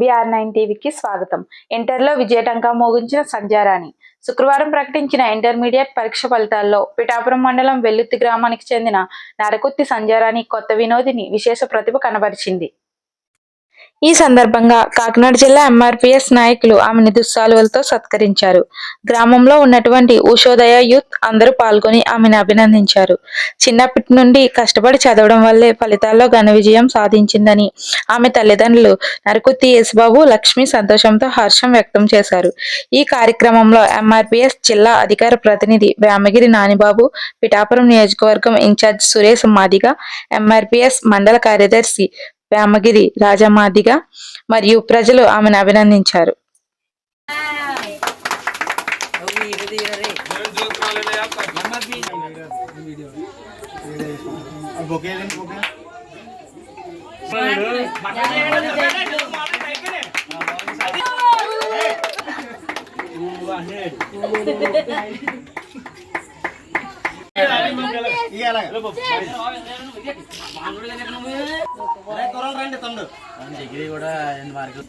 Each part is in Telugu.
బీఆర్ నైన్ టీవీకి స్వాగతం. ఇంటర్లో విజయటంకా మోగించిన సంధ్యారాణి. శుక్రవారం ప్రకటించిన ఇంటర్మీడియట్ పరీక్ష ఫలితాల్లో పిఠాపురం మండలం వెల్లుత్తి గ్రామానికి చెందిన నరకుత్తి సంధ్యారాణి కొత్త వినోదిని విశేష ప్రతిభ కనబరిచింది. ఈ సందర్భంగా కాకినాడ జిల్లా ఎంఆర్పిఎస్ నాయకులు ఆమెను దుస్సాలువలతో సత్కరించారు. గ్రామంలో ఉన్నటువంటి ఉషోదయ యూత్ అందరూ పాల్గొని ఆమెను అభినందించారు. చిన్నప్పటి నుండి కష్టపడి చదవడం వల్లే ఫలితాల్లో ఘన విజయం సాధించిందని ఆమె తల్లిదండ్రులు నరకుత్తి యేసుబాబు లక్ష్మి సంతోషంతో హర్షం వ్యక్తం చేశారు. ఈ కార్యక్రమంలో ఎంఆర్పిఎస్ జిల్లా అధికార ప్రతినిధి వేమగిరి నానిబాబు పిఠాపురం నియోజకవర్గం ఇన్ఛార్జ్ సురేష్ మాదిగ ఎంఆర్పిఎస్ మండల కార్యదర్శి వేమగిరి రాజమాదిగ మరియు ప్రజలు ఆమెను అభినందించారు. డిగ్రీ కూడా ఎన్ని మార్కులు.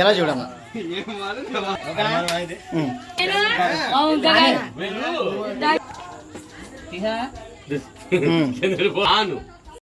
ఎలా చూడమ్మా? 응. 걔네를 뭐 안우